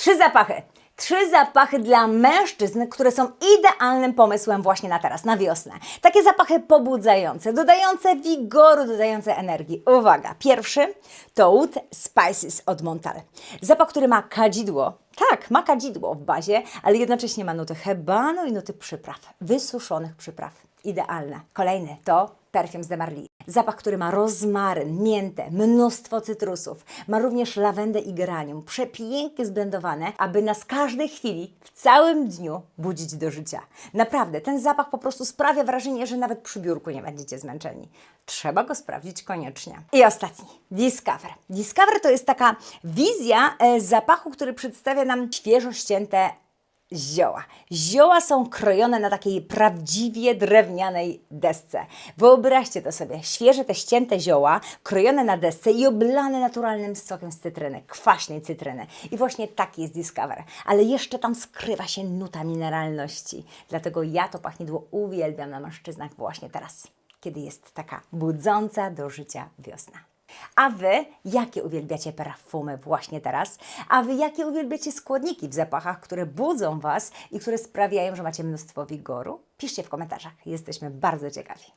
Trzy zapachy. Trzy zapachy dla mężczyzn, które są idealnym pomysłem właśnie na teraz, na wiosnę. Takie zapachy pobudzające, dodające wigoru, dodające energii. Uwaga, pierwszy to Oud Spices od Montal. Zapach, który ma kadzidło. Tak, ma kadzidło w bazie, ale jednocześnie ma nuty hebanu i nuty przypraw, wysuszonych przypraw. Idealne. Kolejny to Perfume z de Marly. Zapach, który ma rozmaryn, miętę, mnóstwo cytrusów. Ma również lawendę i geranium. Przepięknie zblendowane, aby nas każdej chwili, w całym dniu budzić do życia. Naprawdę, ten zapach po prostu sprawia wrażenie, że nawet przy biurku nie będziecie zmęczeni. Trzeba go sprawdzić koniecznie. I ostatni, Discover. Discover to jest taka wizja e, zapachu, który przedstawia nam świeżo ścięte zioła. Zioła są krojone na takiej prawdziwie drewnianej desce. Wyobraźcie to sobie, świeże te ścięte zioła, krojone na desce i oblane naturalnym sokiem z cytryny, kwaśnej cytryny. I właśnie taki jest Discover. Ale jeszcze tam skrywa się nuta mineralności. Dlatego ja to pachnidło uwielbiam na mężczyznach właśnie teraz, kiedy jest taka budząca do życia wiosna. A Wy, jakie uwielbiacie perfumy właśnie teraz? A Wy, jakie uwielbiacie składniki w zapachach, które budzą Was i które sprawiają, że macie mnóstwo wigoru? Piszcie w komentarzach, jesteśmy bardzo ciekawi.